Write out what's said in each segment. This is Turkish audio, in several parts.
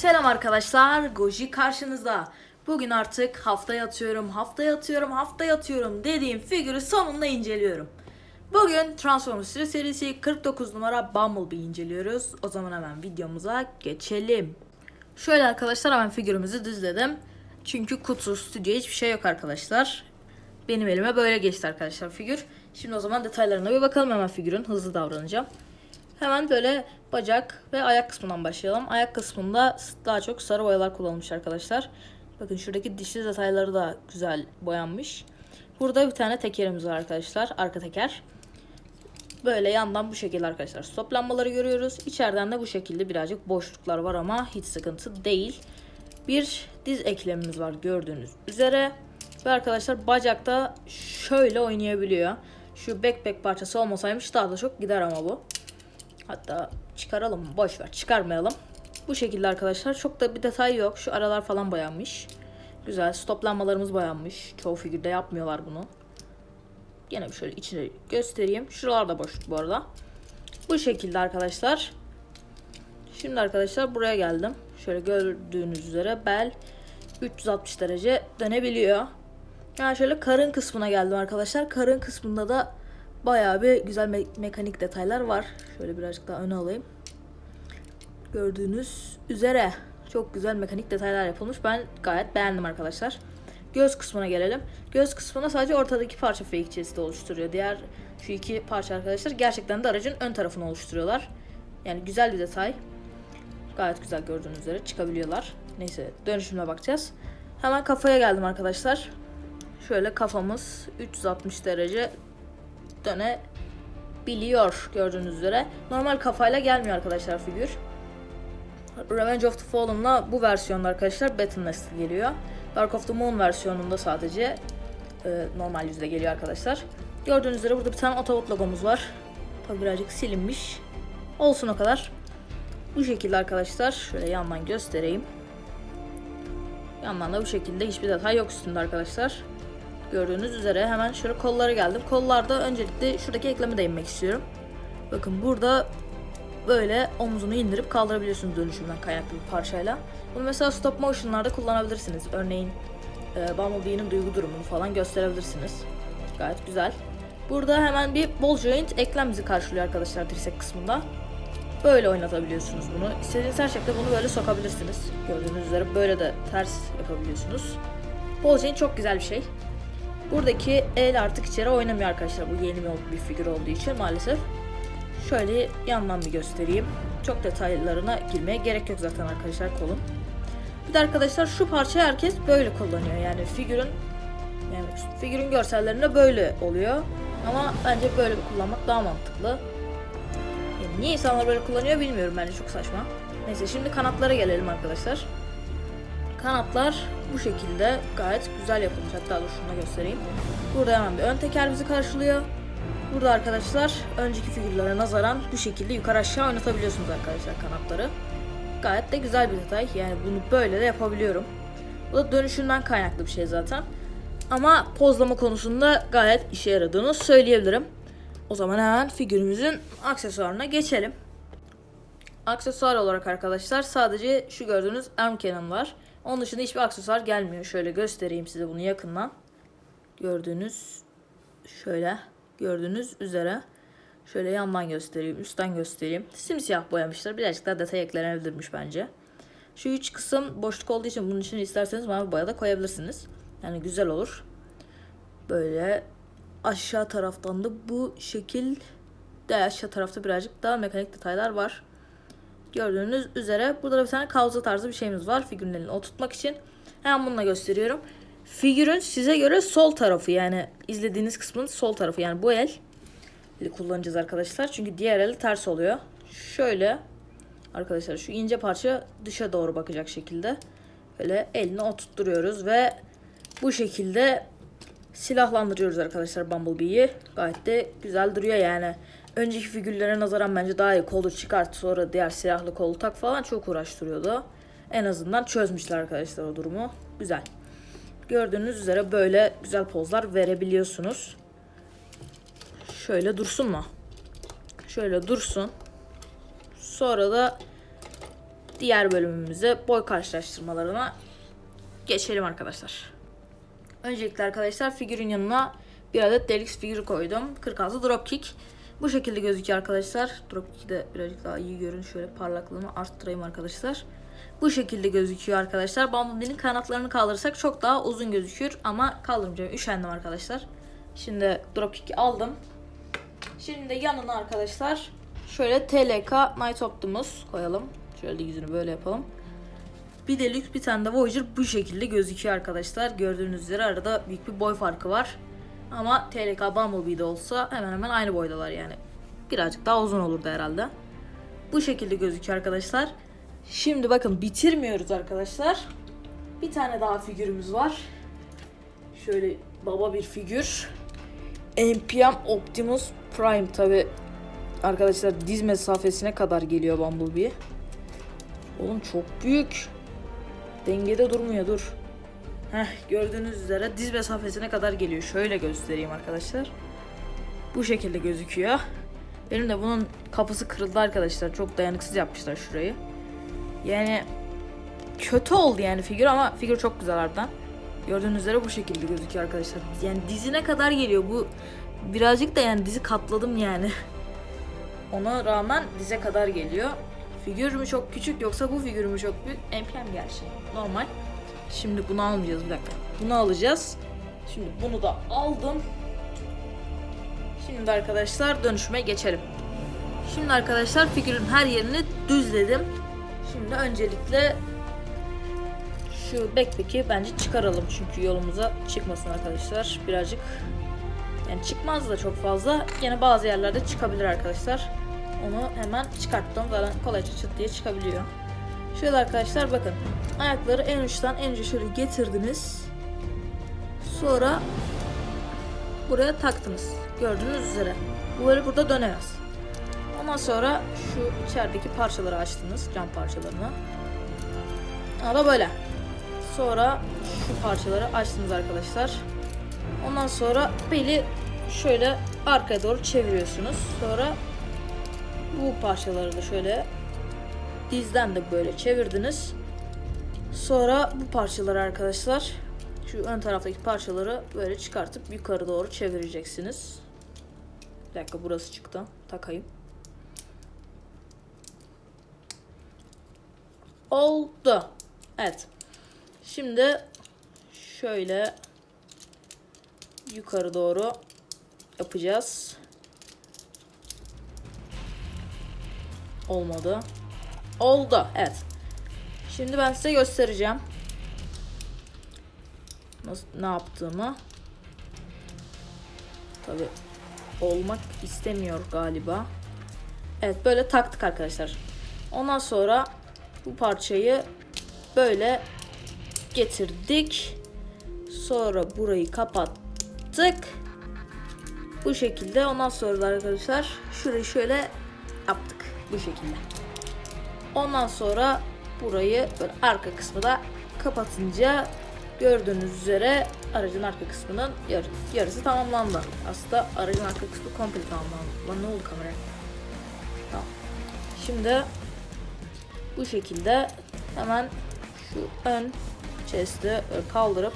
Selam arkadaşlar, Goji karşınızda. Bugün artık haftaya atıyorum, haftaya atıyorum, haftaya atıyorum dediğim figürü sonunda inceliyorum. Bugün Transformers serisi 49 numara Bumblebee inceliyoruz. O zaman hemen videomuza geçelim. Şöyle arkadaşlar hemen figürümüzü düzledim. Çünkü kutu, stüdyo hiçbir şey yok arkadaşlar. Benim elime böyle geçti arkadaşlar figür. Şimdi o zaman detaylarına bir bakalım hemen figürün. Hızlı davranacağım. Hemen böyle bacak ve ayak kısmından başlayalım. Ayak kısmında daha çok sarı boyalar kullanılmış arkadaşlar. Bakın şuradaki dişli detayları da güzel boyanmış. Burada bir tane tekerimiz var arkadaşlar. Arka teker. Böyle yandan bu şekilde arkadaşlar stop lambaları görüyoruz. İçeriden de bu şekilde birazcık boşluklar var ama hiç sıkıntı değil. Bir diz eklemimiz var gördüğünüz üzere. Ve arkadaşlar bacakta şöyle oynayabiliyor. Şu backpack parçası olmasaymış daha da çok gider ama bu. Hatta çıkaralım? Boş ver çıkarmayalım. Bu şekilde arkadaşlar çok da bir detay yok. Şu aralar falan boyanmış. Güzel stoplanmalarımız boyanmış. Çoğu figürde yapmıyorlar bunu. Yine bir şöyle içine göstereyim. Şuralar da boşluk bu arada. Bu şekilde arkadaşlar. Şimdi arkadaşlar buraya geldim. Şöyle gördüğünüz üzere bel 360 derece dönebiliyor. Yani şöyle karın kısmına geldim arkadaşlar. Karın kısmında da bayağı bir güzel me- mekanik detaylar var. Şöyle birazcık daha öne alayım. Gördüğünüz üzere çok güzel mekanik detaylar yapılmış. Ben gayet beğendim arkadaşlar. Göz kısmına gelelim. Göz kısmına sadece ortadaki parça fake chest'i oluşturuyor. Diğer şu iki parça arkadaşlar gerçekten de aracın ön tarafını oluşturuyorlar. Yani güzel bir detay. Gayet güzel gördüğünüz üzere çıkabiliyorlar. Neyse dönüşümüne bakacağız. Hemen kafaya geldim arkadaşlar. Şöyle kafamız 360 derece dönebiliyor gördüğünüz üzere. Normal kafayla gelmiyor arkadaşlar figür. Revenge of the Fallen'la bu versiyonda arkadaşlar Battle Nest geliyor. Dark of the Moon versiyonunda sadece e, normal yüzde geliyor arkadaşlar. Gördüğünüz üzere burada bir tane Autobot logomuz var. Tabi birazcık silinmiş. Olsun o kadar. Bu şekilde arkadaşlar. Şöyle yandan göstereyim. Yandan da bu şekilde hiçbir detay yok üstünde arkadaşlar. Gördüğünüz üzere hemen şöyle kollara geldim. Kollarda öncelikle şuradaki ekleme değinmek istiyorum. Bakın burada böyle omzunu indirip kaldırabiliyorsunuz dönüşümden kaynaklı bir parçayla. Bunu mesela stop motion'larda kullanabilirsiniz. Örneğin e, Bumblebee'nin duygu durumunu falan gösterebilirsiniz. Gayet güzel. Burada hemen bir ball joint eklem bizi karşılıyor arkadaşlar dirsek kısmında. Böyle oynatabiliyorsunuz bunu. İstediğiniz her şekilde bunu böyle sokabilirsiniz. Gördüğünüz üzere böyle de ters yapabiliyorsunuz. Ball joint çok güzel bir şey. Buradaki el artık içeri oynamıyor arkadaşlar. Bu yeni bir figür olduğu için maalesef. Şöyle yandan bir göstereyim. Çok detaylarına girmeye gerek yok zaten arkadaşlar kolun. Bir de arkadaşlar şu parçayı herkes böyle kullanıyor. Yani figürün yani figürün görsellerinde böyle oluyor. Ama bence böyle kullanmak daha mantıklı. Yani niye insanlar böyle kullanıyor bilmiyorum bence çok saçma. Neyse şimdi kanatlara gelelim arkadaşlar. Kanatlar bu şekilde gayet güzel yapılmış. Hatta dur şunu da göstereyim. Burada hemen bir ön teker bizi karşılıyor. Burada arkadaşlar önceki figürlere nazaran bu şekilde yukarı aşağı oynatabiliyorsunuz arkadaşlar kanatları. Gayet de güzel bir detay. Yani bunu böyle de yapabiliyorum. Bu da dönüşümden kaynaklı bir şey zaten. Ama pozlama konusunda gayet işe yaradığını söyleyebilirim. O zaman hemen figürümüzün aksesuarına geçelim. Aksesuar olarak arkadaşlar sadece şu gördüğünüz arm cannon var. Onun dışında hiçbir aksesuar gelmiyor. Şöyle göstereyim size bunu yakından. Gördüğünüz şöyle gördüğünüz üzere şöyle yandan göstereyim, üstten göstereyim. Simsiyah boyamışlar. Birazcık daha detay eklenebilirmiş bence. Şu üç kısım boşluk olduğu için bunun için isterseniz mavi boya da koyabilirsiniz. Yani güzel olur. Böyle aşağı taraftan da bu şekil de aşağı tarafta birazcık daha mekanik detaylar var. Gördüğünüz üzere burada da bir tane kavza tarzı bir şeyimiz var figürün elini oturtmak için. Hemen bununla gösteriyorum. Figürün size göre sol tarafı yani izlediğiniz kısmın sol tarafı yani bu el. kullanacağız arkadaşlar. Çünkü diğer eli ters oluyor. Şöyle arkadaşlar şu ince parça dışa doğru bakacak şekilde böyle elini oturtturuyoruz ve bu şekilde silahlandırıyoruz arkadaşlar Bumblebee'yi. Gayet de güzel duruyor yani. Önceki figürlere nazaran bence daha iyi. Kolu çıkart sonra diğer silahlı kolu tak falan çok uğraştırıyordu. En azından çözmüşler arkadaşlar o durumu. Güzel. Gördüğünüz üzere böyle güzel pozlar verebiliyorsunuz. Şöyle dursun mu? Şöyle dursun. Sonra da diğer bölümümüze boy karşılaştırmalarına geçelim arkadaşlar. Öncelikle arkadaşlar figürün yanına bir adet deluxe figür koydum. 46 dropkick. Bu şekilde gözüküyor arkadaşlar. Dropkick'i de birazcık daha iyi görün. Şöyle parlaklığını arttırayım arkadaşlar. Bu şekilde gözüküyor arkadaşlar. Bumblebee'nin kanatlarını kaldırırsak çok daha uzun gözükür. Ama kaldırmayacağım. Üşendim arkadaşlar. Şimdi dropkick'i aldım. Şimdi de yanına arkadaşlar şöyle TLK Night Optimus koyalım. Şöyle yüzünü böyle yapalım. Bir de lüks bir tane de Voyager bu şekilde gözüküyor arkadaşlar. Gördüğünüz üzere arada büyük bir boy farkı var. Ama TLK Bumblebee'de olsa hemen hemen aynı boydalar yani. Birazcık daha uzun olurdu herhalde. Bu şekilde gözüküyor arkadaşlar. Şimdi bakın bitirmiyoruz arkadaşlar. Bir tane daha figürümüz var. Şöyle baba bir figür. NPM Optimus Prime tabi arkadaşlar diz mesafesine kadar geliyor Bumblebee. Oğlum çok büyük. Dengede durmuyor dur. Heh gördüğünüz üzere diz mesafesine kadar geliyor. Şöyle göstereyim arkadaşlar. Bu şekilde gözüküyor. Benim de bunun kapısı kırıldı arkadaşlar. Çok dayanıksız yapmışlar şurayı. Yani kötü oldu yani figür ama figür çok güzel harbiden. Gördüğünüz üzere bu şekilde gözüküyor arkadaşlar. Yani dizine kadar geliyor bu. Birazcık da yani dizi katladım yani. Ona rağmen dize kadar geliyor. Figür mü çok küçük yoksa bu figür mü çok büyük? NPM gerçi. Normal. Şimdi bunu almayacağız bir dakika. Bunu alacağız. Şimdi bunu da aldım. Şimdi arkadaşlar dönüşüme geçelim. Şimdi arkadaşlar figürün her yerini düzledim. Şimdi öncelikle şu backpack'i bence çıkaralım çünkü yolumuza çıkmasın arkadaşlar. Birazcık yani çıkmaz da çok fazla. Yine bazı yerlerde çıkabilir arkadaşlar. Onu hemen çıkarttım. Zaten kolayca çıt diye çıkabiliyor. Şöyle arkadaşlar bakın. Ayakları en uçtan en uca şöyle getirdiniz. Sonra buraya taktınız. Gördüğünüz üzere. Bu böyle burada dönemez. Ondan sonra şu içerideki parçaları açtınız. Cam parçalarını. Ama böyle. Sonra şu parçaları açtınız arkadaşlar. Ondan sonra beli şöyle arkaya doğru çeviriyorsunuz. Sonra bu parçaları da şöyle dizden de böyle çevirdiniz. Sonra bu parçaları arkadaşlar şu ön taraftaki parçaları böyle çıkartıp yukarı doğru çevireceksiniz. Bir dakika burası çıktı. Takayım. Oldu. Evet. Şimdi şöyle yukarı doğru yapacağız. Olmadı. Oldu. Evet. Şimdi ben size göstereceğim. Nasıl ne yaptığımı. Tabi olmak istemiyor galiba. Evet böyle taktık arkadaşlar. Ondan sonra bu parçayı böyle getirdik. Sonra burayı kapattık. Bu şekilde ondan sonra da arkadaşlar şurayı şöyle yaptık bu şekilde. Ondan sonra burayı böyle arka kısmı da kapatınca gördüğünüz üzere aracın arka kısmının yar yarısı tamamlandı. Aslında aracın arka kısmı komple tamamlandı. Lan ne oldu kameraya? Tamam. Şimdi bu şekilde hemen şu ön chest'i kaldırıp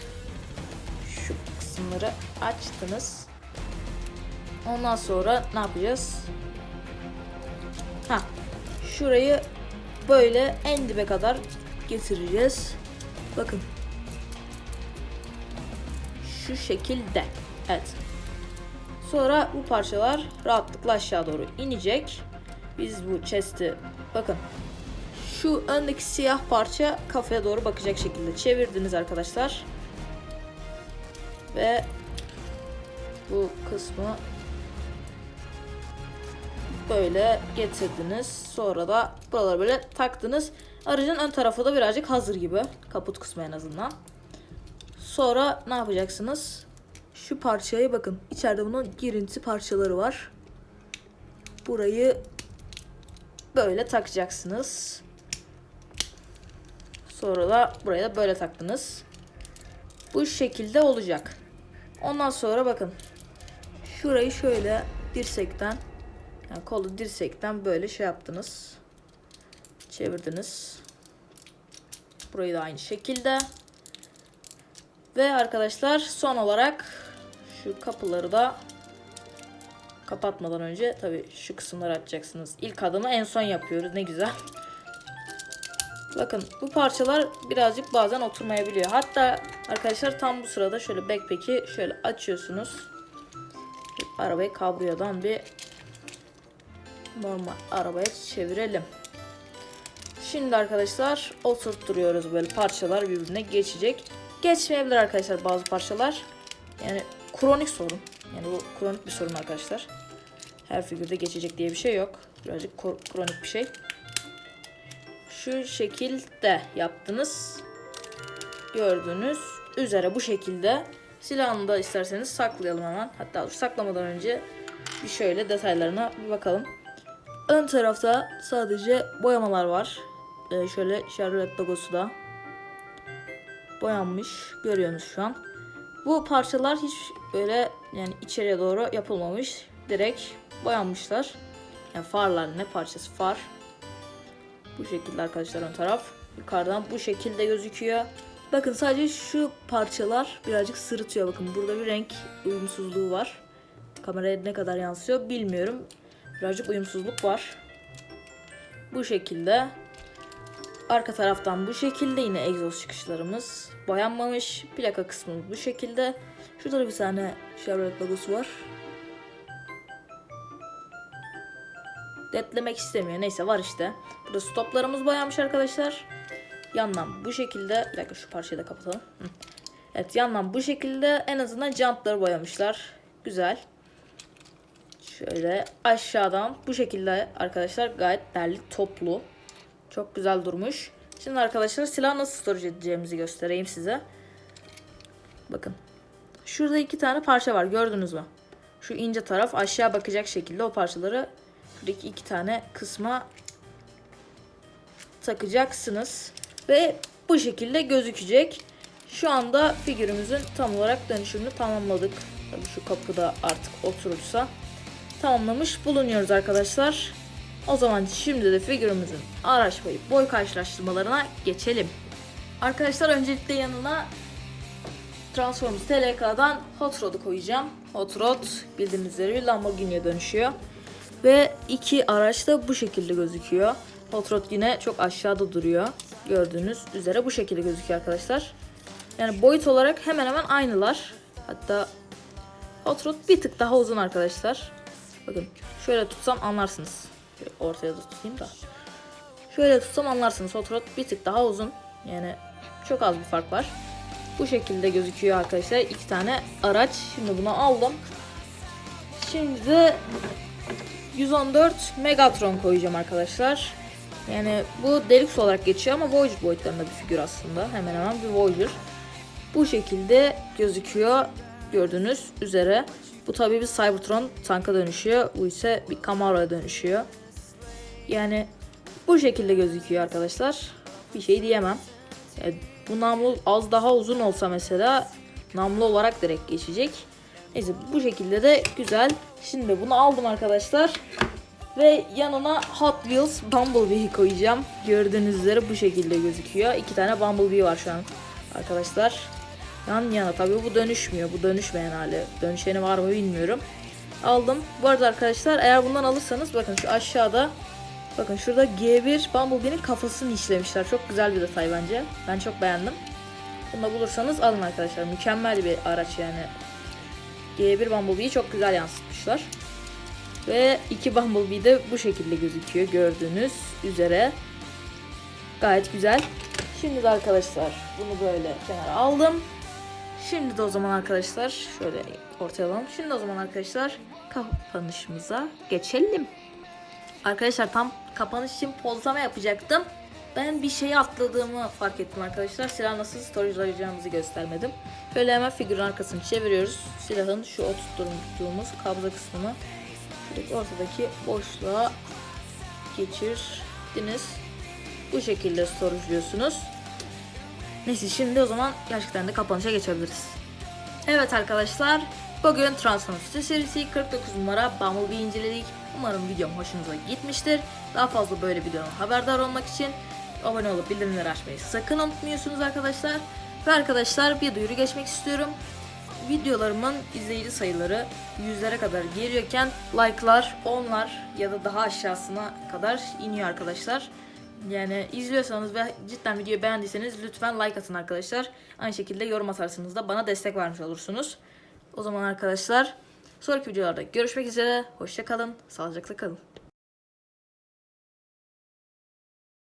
şu kısımları açtınız. Ondan sonra ne yapacağız? Ha, şurayı böyle en dibe kadar getireceğiz. Bakın. Şu şekilde. Evet. Sonra bu parçalar rahatlıkla aşağı doğru inecek. Biz bu chest'i bakın. Şu öndeki siyah parça kafaya doğru bakacak şekilde çevirdiniz arkadaşlar. Ve bu kısmı böyle getirdiniz. Sonra da buraları böyle taktınız. Aracın ön tarafı da birazcık hazır gibi. Kaput kısmı en azından. Sonra ne yapacaksınız? Şu parçayı bakın. İçeride bunun girinti parçaları var. Burayı böyle takacaksınız. Sonra da buraya da böyle taktınız. Bu şekilde olacak. Ondan sonra bakın. Şurayı şöyle dirsekten yani kolu dirsekten böyle şey yaptınız. Çevirdiniz. Burayı da aynı şekilde. Ve arkadaşlar son olarak şu kapıları da kapatmadan önce tabi şu kısımları açacaksınız. İlk adımı en son yapıyoruz. Ne güzel. Bakın bu parçalar birazcık bazen oturmayabiliyor. Hatta arkadaşlar tam bu sırada şöyle backpack'i şöyle açıyorsunuz. Arabayı kabriyodan bir normal arabaya çevirelim. Şimdi arkadaşlar oturtturuyoruz böyle parçalar birbirine geçecek. Geçmeyebilir arkadaşlar bazı parçalar. Yani kronik sorun. Yani bu kronik bir sorun arkadaşlar. Her figürde geçecek diye bir şey yok. Birazcık kro- kronik bir şey. Şu şekilde yaptınız. Gördüğünüz üzere bu şekilde. Silahını da isterseniz saklayalım hemen. Hatta saklamadan önce bir şöyle detaylarına bir bakalım. Ön tarafta sadece boyamalar var. Ee, şöyle Chevrolet logosu da boyanmış. Görüyorsunuz şu an. Bu parçalar hiç böyle yani içeriye doğru yapılmamış. Direkt boyanmışlar. Yani farlar ne parçası far. Bu şekilde arkadaşlar ön taraf. Yukarıdan bu şekilde gözüküyor. Bakın sadece şu parçalar birazcık sırıtıyor. Bakın burada bir renk uyumsuzluğu var. Kameraya ne kadar yansıyor bilmiyorum. Birazcık uyumsuzluk var. Bu şekilde. Arka taraftan bu şekilde yine egzoz çıkışlarımız boyanmamış. Plaka kısmımız bu şekilde. Şurada da bir tane Chevrolet logosu var. Detlemek istemiyor. Neyse var işte. Burada stoplarımız boyanmış arkadaşlar. Yandan bu şekilde. Bir dakika şu parçayı da kapatalım. Evet yandan bu şekilde en azından jantları boyamışlar. Güzel. Şöyle aşağıdan bu şekilde arkadaşlar gayet derli toplu. Çok güzel durmuş. Şimdi arkadaşlar silah nasıl storage edeceğimizi göstereyim size. Bakın. Şurada iki tane parça var gördünüz mü? Şu ince taraf aşağı bakacak şekilde o parçaları şuradaki iki tane kısma takacaksınız. Ve bu şekilde gözükecek. Şu anda figürümüzün tam olarak dönüşümünü tamamladık. Tabii şu kapıda artık oturursa tamamlamış bulunuyoruz arkadaşlar. O zaman şimdi de figürümüzün araç boyu boy karşılaştırmalarına geçelim. Arkadaşlar öncelikle yanına Transformers TLK'dan Hot Rod'u koyacağım. Hot Rod bildiğiniz üzere Lamborghini'ye dönüşüyor. Ve iki araç da bu şekilde gözüküyor. Hot Rod yine çok aşağıda duruyor. Gördüğünüz üzere bu şekilde gözüküyor arkadaşlar. Yani boyut olarak hemen hemen aynılar. Hatta Hot Rod bir tık daha uzun arkadaşlar. Bakın şöyle tutsam anlarsınız. Ortaya da tutayım da. Şöyle tutsam anlarsınız. Rod bir tık daha uzun. Yani çok az bir fark var. Bu şekilde gözüküyor arkadaşlar. İki tane araç. Şimdi bunu aldım. Şimdi de 114 Megatron koyacağım arkadaşlar. Yani bu Deluxe olarak geçiyor ama Voyager boyutlarında bir figür aslında. Hemen hemen bir Voyager. Bu şekilde gözüküyor. Gördüğünüz üzere. Bu tabii bir Cybertron tanka dönüşüyor. Bu ise bir Camaro'ya dönüşüyor. Yani bu şekilde gözüküyor arkadaşlar. Bir şey diyemem. Yani bu namlu az daha uzun olsa mesela namlu olarak direkt geçecek. Neyse bu şekilde de güzel. Şimdi bunu aldım arkadaşlar. Ve yanına Hot Wheels Bumblebee koyacağım. Gördüğünüz üzere bu şekilde gözüküyor. İki tane Bumblebee var şu an arkadaşlar. Yan yana tabii bu dönüşmüyor. Bu dönüşmeyen hali. Dönüşeni var mı bilmiyorum. Aldım. Bu arada arkadaşlar eğer bundan alırsanız bakın şu aşağıda bakın şurada G1 Bumblebee'nin kafasını işlemişler. Çok güzel bir detay bence. Ben çok beğendim. Bunu da bulursanız alın arkadaşlar. Mükemmel bir araç yani. G1 Bumblebee'yi çok güzel yansıtmışlar. Ve iki Bumblebee de bu şekilde gözüküyor gördüğünüz üzere. Gayet güzel. Şimdi de arkadaşlar bunu böyle kenara aldım. Şimdi de o zaman arkadaşlar şöyle ortaya alalım. Şimdi o zaman arkadaşlar kapanışımıza geçelim. Arkadaşlar tam kapanış için pozlama yapacaktım. Ben bir şeyi atladığımı fark ettim arkadaşlar. Silah nasıl storage'layacağımızı göstermedim. Şöyle hemen figürün arkasını çeviriyoruz. Silahın şu oturttuğumuz kabza kısmını şuradaki ortadaki boşluğa geçirdiniz. Bu şekilde storage'lıyorsunuz. Neyse şimdi o zaman gerçekten de kapanışa geçebiliriz. Evet arkadaşlar bugün Transformers serisi 49 numara Bumblebee inceledik. Umarım videom hoşunuza gitmiştir. Daha fazla böyle videodan haberdar olmak için abone olup bildirimleri açmayı sakın unutmuyorsunuz arkadaşlar. Ve arkadaşlar bir duyuru geçmek istiyorum. Videolarımın izleyici sayıları yüzlere kadar geliyorken like'lar onlar ya da daha aşağısına kadar iniyor arkadaşlar. Yani izliyorsanız ve cidden videoyu beğendiyseniz lütfen like atın arkadaşlar. Aynı şekilde yorum atarsanız da bana destek vermiş olursunuz. O zaman arkadaşlar sonraki videolarda görüşmek üzere. Hoşça kalın, sağlıcakla kalın.